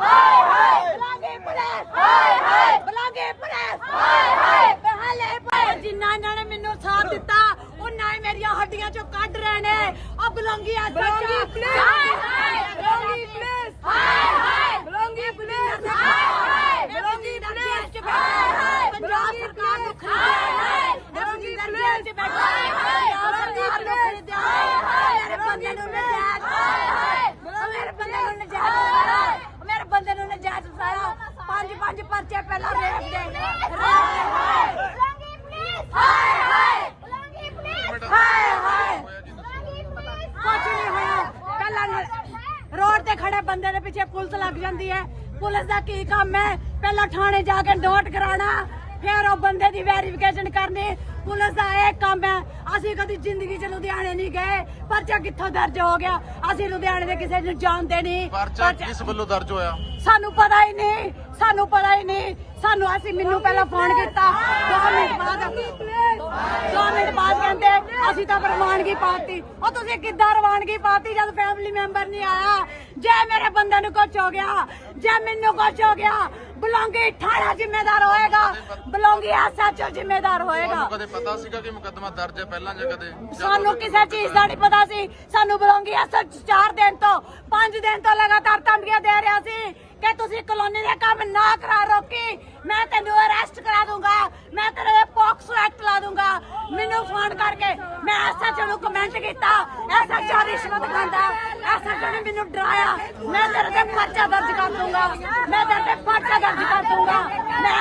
ਹਾਏ ਹਾਏ ਬਲਾਂਗੇ ਪੁਲਿਸ ਹਾਏ ਹਾਏ ਬਲਾਂਗੇ ਪੁਲਿਸ ਹਾਏ ਹਾਏ ਬਹਾਲੇ ਪਏ ਜਿੰਨਾ ਇਹਨਾਂ ਨੇ ਮੈਨੂੰ ਸਾਥ ਦਿੱਤਾ ਉਹਨਾਂ ਹੀ ਮੇਰੀਆਂ ਹੱਡੀਆਂ ਚੋਂ ਕੱਢ ਰਹੇ ਨੇ। ਉਹ ਬਲੰਗੀ ਆ ਬਲੰਗੀ ਪੁਲਿਸ ਹਾਏ ਹਾਏ ਬਲੰਗੀ ਪੁਲਿਸ ਹਾਏ ਹਾਏ ਬਲੰਗੀ ਪੁਲਿਸ ਹਾਏ ਹਾਏ ਬਲੰਗੀ ਪੁਲਿਸ ਹਾਏ ਹਾਏ ਪੰਜਾਬ ਸਰਕਾਰ ਨੂੰ ਖਰੀਦਿਆ ਬਲੰਗੀ ਪੁਲਿਸ ਹਾਏ ਹਾਏ ਪੰਜਾਬ ਸਰਕਾਰ ਨੂੰ ਖਰੀਦਿਆ ਮੇਰੇ ਬੰਦੇ ਨੂੰ ਨਜਾਇਜ਼ ਹਾਏ ਹਾਏ ਮੇਰੇ ਬੰਦੇ ਨੂੰ ਨਜਾਇਜ਼ ਮੇਰੇ ਬੰਦੇ ਨੂੰ ਨਜਾਇਜ਼ ਫਸਾਇਆ ਪੰਜ ਪੰਜ ਪਰਚੇ ਪਹਿਲਾਂ ਰੇਪ ਦੇ ਰੇਪ ਦੇ ਹਾਏ ਬਲੰਗੀ ਪੁਲਿਸ ਹਾਏ ਹਾਏ ਬਲੰਗੀ ਪੁਲਿਸ ਹਾਏ ਹਾਏ ਕੁਛ ਨਹੀਂ ਹੋਇਆ ਪਹਿਲਾਂ ਨ- ਰੋਡ ਤੇ ਖੜੇ ਬੰਦੇ ਦੇ ਪਿੱਛੇ ਪੁਲਿਸ ਲੱਗ ਜਾਂਦੀ ਹੈ। ਪੁਲਿਸ ਦਾ ਕੀ ਕੰਮ ਹੈ? ਪਹਿਲਾਂ ਥਾਣੇ ਜਾ ਕੇ ਨੋਟ ਕਰਾਣਾ ਫਿਰ ਉਹ ਬੰਦੇ ਦੀ ਵੈਰੀਫਿਕੇਸ਼ਨ ਕਰਨੀ। ਪੁਲਿਸ ਦਾ ਇਹ ਕੰਮ ਹੈ ਅਸੀਂ ਕਦੀ ਜ਼ਿੰਦਗੀ 'ਚ ਲੁਧਿਆਣੇ ਨਹੀਂ ਗਏ। ਪਰਚਾ ਕਿੱਥੋਂ ਦਰਜ ਹੋ ਗਿਆ? ਅਸੀਂ ਲੁਧਿਆਣੇ ਦੇ ਕਿਸੇ ਨੂੰ ਜਾਣਦੇ ਨਹੀਂ। ਪਰਚਾ ਕਿਸ ਵੱਲੋਂ ਦਰਜ ਹੋਇਆ? ਸਾਨੂੰ ਪਤਾ ਹੀ ਨਹੀਂ ਸਾਨੂੰ ਪਤਾ ਹੀ ਨਹੀਂ। ਸਾਨੂੰ ਅਸੀਂ ਮੈਨੂੰ ਪਹਿਲਾਂ ਫੋਨ ਕੀਤਾ। 2 ਮਿੰਟ ਬਾਅਦ 2 ਮਿੰਟ ਬਾਅਦ ਕਹਿੰਦੇ ਅਸੀਂ ਤਾਂ ਪ੍ਰਮਾਨਗੀ ਪਾਤੀ। ਉਹ ਤੁਸੀਂ ਕਿੱਦਾਂ ਰਵਾਨਗੀ ਪਾਤੀ ਜਦ ਫੈਮਿਲੀ ਮੈਂਬਰ ਨਹੀਂ ਆਇਆ? ਜੇ ਮੇਰੇ ਬੰਦੇ ਨੂੰ ਕੁਝ ਹੋ ਗਿਆ ਜੇ ਮੈਨੂੰ ਕੁਝ ਹੋ ਗਿਆ ਬਲੌਂਗੀ ਥਾਣਾ ਜ਼ਿੰਮੇਦਾਰ ਹੋਏਗਾ। ਬਲੌਂਗੀ ਐਸਐਚਓ ਜ਼ਿੰਮੇਦਾਰ ਹੋਏਗਾ। ਕਦੇ ਪਤਾ ਸੀਗਾ ਕਿ ਮੁਕੱਦਮਾ ਦਰਜ ਹੈ ਪਹਿਲਾਂ ਜਾਂ ਕਦੇ? ਸਾਨੂੰ? ਕਿਸੇ ਚੀਜ਼ ਦਾ ਨਹੀਂ ਪਤਾ ਸੀ। ਸਾਨੂੰ ਬੁਲਾਉਂਗੀ ਐਸਐਚ 4 ਦਿਨ ਤੋਂ 5 ਦਿਨ ਤੋਂ ਲਗਾਤਾਰ ਧਮਕੀਆਂ ਦੇ ਰਿਹਾ ਸੀ। ਕਿ ਤੁਸੀਂ ਕਲੋਨੀ ਦੇ ਕੰਮ ਨਾ ਕਰਾ ਰੋਕੀ। ਮੈਂ ਤੈਨੂੰ ਅਰੈਸਟ ਕਰਾ ਦੂੰਗਾ। ਮੈਂ ਤੇਰੇ ਪੌਕਸੋ ਐਕਟ ਲਾ ਦੂੰਗਾ। ਮੈਨੂੰ ਫੋਨ ਕਰਕੇ ਮੈਂ ਐਸਐਚ ਨੂੰ ਕਮੈਂਟ ਕੀਤਾ। ਐਸਐਚ ਰਿਸ਼ਵਤ ਖਾਂਦਾ ਐਸਐਚ ਨੇ ਮੈਨੂੰ ਡਰਾਇਆ। ਮੈਂ ਤੇਰੇ ਤੇ ਪਰਚਾ ਦਰਜ ਕਰ ਦੂੰਗਾ। ਮੈਂ ਤੇਰੇ ਤੇ ਪਰਚਾ ਦਰਜ ਕਰ ਦੂੰਗਾ। ਮੈਂ